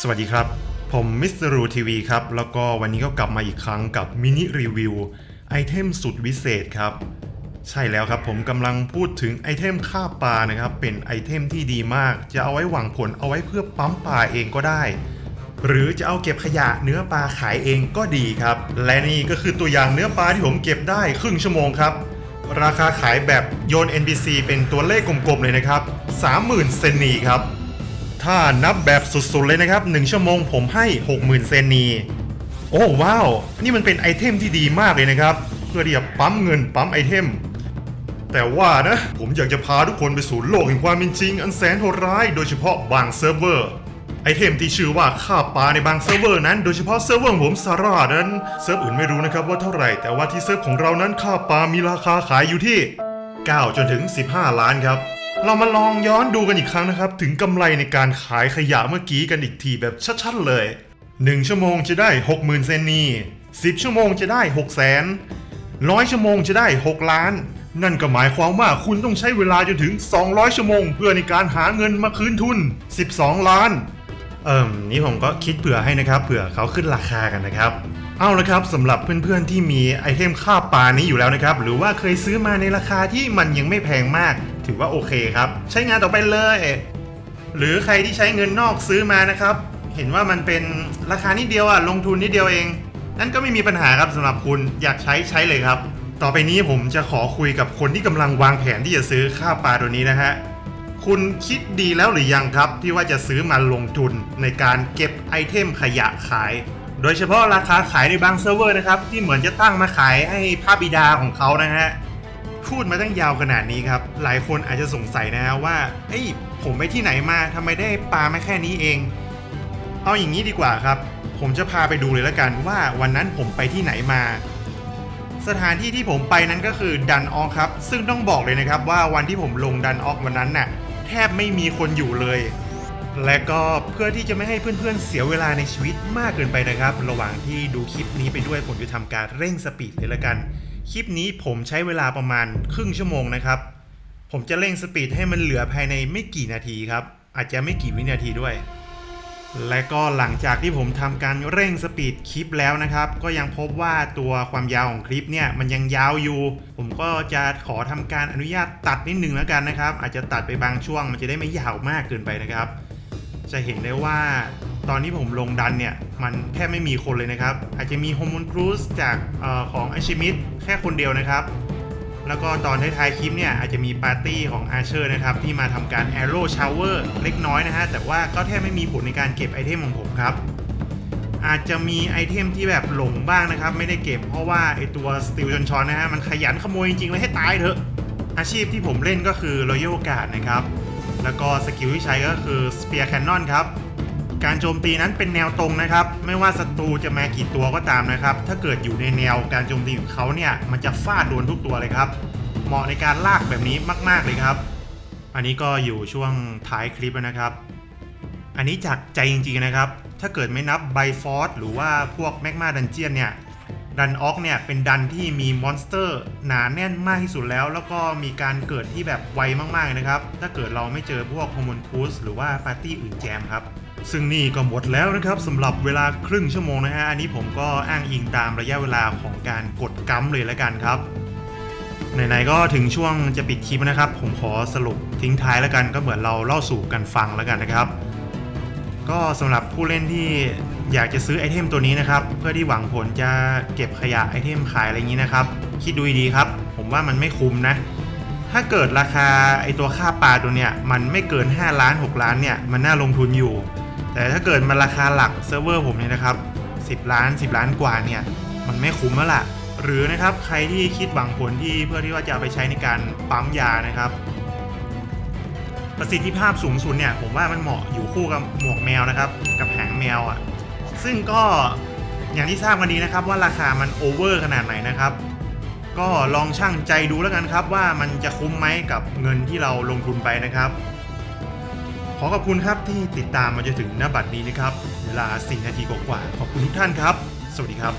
สวัสดีครับ ผมมิสเตอร์รูทีวีครับ แล้วก็วันนี้ก็กลับมาอีกครั้งกับมินิรีวิวไอเทมสุดวิเศษครับ ใช่แล้วครับผมกำลังพูดถึงไอเทมฆ่าปลานะครับ เป็นไอเทมที่ดีมาก จะเอาไว้หวังผลเอาไว้เพื่อปั๊มปลาเองก็ได้ หรือจะเอาเก็บขยะเนื้อปลาขายเองก็ดีครับ และนี่ก็คือตัวอย่างเนื้อปลาที่ผมเก็บได้ครึ่งชั่วโมงครับ ราคาขายแบบโยน NPC เป็นตัวเลขกลมๆเลยนะครับ 30,000 เซนนีครับ ถ้านับแบบสุดๆเลยนะครับ 1 ชั่วโมงผมให้ 60,000 เซนนี โอ้ว้าว นี่มันเป็นไอเทมที่ดีมากเลยนะครับ เพื่อที่จะปั๊มเงินปั๊มไอเทม แต่ว่านะ ผมอยากจะพาทุกคนไปสู่โลกแห่งความเป็นจริง อันแสนโหดร้ายโดยเฉพาะบางเซิร์ฟเวอร์ ไอเทมที่ชื่อว่าฆ่าปลาในบางเซิร์ฟเวอร์นั้นโดยเฉพาะเซิร์ฟเวอร์ของผมซาร่านั้นเซิร์ฟอื่นไม่รู้นะครับว่าเท่าไหร่แต่ว่าที่เซิร์ฟของเรานั้นฆ่าปลามีราคาขายอยู่ที่ 9 จนถึง 15 ล้านครับ เรามาลองย้อนดูกันอีกครั้งนะครับ ถึงกำไรในการขายขยะเมื่อกี้กันอีกทีแบบชัดๆเลย 1 ชั่วโมงจะได้ 60,000 เซนนี10 ชั่วโมงจะได้ 6 0 0 0 0ร้อยชั่วโมงจะได้ 6 ล้าน นั่นก็หมายความว่าคุณต้องใช้เวลาจนถึง 200 ชั่วโมง เพื่อในการหาเงินมาคืนทุน 12 ล้าน เอิ่มนี่ผมก็คิดเผื่อให้นะครับ เผื่อเขาขึ้นราคากันนะครับ เอาละครับสำหรับเพื่อนๆที่มีไอเทมค่าปลานี้อยู่แล้วนะครับ หรือว่าเคยซื้อมาในราคาที่มันยังไม่แพงมาก ถือว่าโอเคครับ ใช้งานต่อไปเลย หรือใครที่ใช้เงินนอกซื้อมานะครับ เห็นว่ามันเป็นราคานิดเดียวอะลงทุนนิดเดียวเอง นั่นก็ไม่มีปัญหาครับสำหรับคุณอยากใช้ใช้เลยครับ ต่อไปนี้ผมจะขอคุยกับคนที่กำลังวางแผนที่จะซื้อค่าปลาตัวนี้นะฮะคุณคิดดีแล้วหรือยังครับ ที่ว่าจะซื้อมาลงทุนในการเก็บไอเทมขยะขาย โดยเฉพาะราคาขายในบางเซิร์ฟเวอร์นะครับ ที่เหมือนจะตั้งมาขายให้พระบิดาของเขานะฮะ พูดมาตั้งยาวขนาดนี้ครับ หลายคนอาจจะสงสัยนะฮะว่าเอ้ยผมไปที่ไหนมาทำไมได้ปลามาแค่นี้เอง เอาอย่างนี้ดีกว่าครับ ผมจะพาไปดูเลยละกันว่าวันนั้นผมไปที่ไหนมา สถานที่ที่ผมไปนั้นก็คือดันออกครับ ซึ่งต้องบอกเลยนะครับว่าวันที่ผมลงดันออกวันนั้นน่ะแทบไม่มีคนอยู่เลย และก็เพื่อที่จะไม่ให้เพื่อนๆเสียเวลาในชีวิตมากเกินไปนะครับ ระหว่างที่ดูคลิปนี้ไปด้วยผมจะทำการเร่งสปีดเลยละกัน คลิปนี้ผมใช้เวลาประมาณครึ่งชั่วโมงนะครับ ผมจะเร่งสปีดให้มันเหลือภายในไม่กี่นาทีครับ อาจจะไม่กี่วินาทีด้วย และก็หลังจากที่ผมทำการเร่งสปีดคลิปแล้วนะครับ ก็ยังพบว่าตัวความยาวของคลิปเนี่ยมันยังยาวอยู่ ผมก็จะขอทำการอนุญาตตัดนิดนึงแล้วกันนะครับ อาจจะตัดไปบางช่วง มันจะได้ไม่ยาวมากเกินไปนะครับ จะเห็นได้ว่า ตอนที่ผมลงดันเนี่ย มันแทบไม่มีคนเลยนะครับ อาจจะมีโฮม o นครูสจากออของอาชิมิ t แค่คนเดียวนะครับ แล้วก็ตอนท้ายๆคลิปเนี่ย อาจจะมีปาร์ตี้ของอาเชอร์นะครับ ที่มาทำการ Arrow Shower เล็กน้อยนะฮะ แต่ว่าก็แทบไม่มีผลในการเก็บไอเทมของผมครับ อาจจะมีไอเทมที่แบบหลงบ้างนะครับ ไม่ได้เก็บเพราะว่าไอตัวสติลจอนชอนนะฮะมันขยันขโมยจริงๆเลยให้ตายเถอะอาชีพที่ผมเล่นก็คือ Royal Guard นะครับแล้วก็สกิลที่ใช้ก็คือ Spear Cannon ครับ การโจมตีนั้นเป็นแนวตรงนะครับ ไม่ว่าศัตรูจะมากี่ตัวก็ตามนะครับ ถ้าเกิดอยู่ในแนวการโจมตีของเขาเนี่ยมันจะฟาดโดนทุกตัวเลยครับ เหมาะในการลากแบบนี้มาก ๆเลยครับ อันนี้ก็อยู่ช่วงท้ายคลิปแล้วนะครับ อันนี้จากใจจริงๆนะครับ ถ้าเกิดไม่นับไบฟอร์หรือว่าพวกแมกมาดันเจียนเนี่ยดันออกเนี่ยเป็นดันที่มีมอนสเตอร์หนาแน่นมากที่สุดแล้ว แล้วก็มีการเกิดที่แบบไวมากๆนะครับ ถ้าเกิดเราไม่เจอพวกฮอร์โมนคูสหรือว่าปาร์ตี้อื่นแจมครับ ซึ่งนี่ก็หมดแล้วนะครับสำหรับเวลาครึ่งชั่วโมงนะฮะอันนี้ผมก็อ้างอิงตามระยะเวลาของการกดกัมเลยแล้วกันครับไหนๆก็ถึงช่วงจะปิดคลิปนะครับ ผมขอสรุปทิ้งท้ายแล้วกันก็เหมือนเราเล่าสู่กันฟังแล้วกันนะครับ ก็สำหรับผู้เล่นที่อยากจะซื้อไอเทมตัวนี้นะครับ เพื่อที่หวังผลจะเก็บขยะไอเทมขายอะไรอย่างนี้นะครับ คิดดูดีครับ ผมว่ามันไม่คุ้มนะ ถ้าเกิดราคาไอตัวค่าปลาตัวเนี้ยมันไม่เกิน 5 ล้าน 6 ล้านเนี่ยมันน่าลงทุนอยู่ แต่ถ้าเกิดมันราคาหลักเซิร์ฟเวอร์ผมเนี่ยนะครับ 10 ล้าน 10 ล้านกว่าเนี่ย มันไม่คุ้มแล้วล่ะ หรือนะครับใครที่คิดหวังผลที่เพื่อที่ว่าจะไปใช้ในการปั๊มยานะครับ ประสิทธิภาพสูงสุดเนี่ย ผมว่ามันเหมาะอยู่คู่กับหมวกแมวนะครับ กับหางแมวอะ่ะ ซึ่งก็อย่างที่ทราบกันดีนะครับว่าราคามันโอเวอร์ขนาดไหนนะครับ ก็ลองช่างใจดูแล้วกันครับว่ามันจะคุ้มไหมกับเงินที่เราลงทุนไปนะครับ ขอขอบคุณครับที่ติดตามมาจนถึงหน้าบัตรนี้นะครับ เวลา 4 นาทีกว่าๆขอบคุณทุกท่านครับ สวัสดีครับ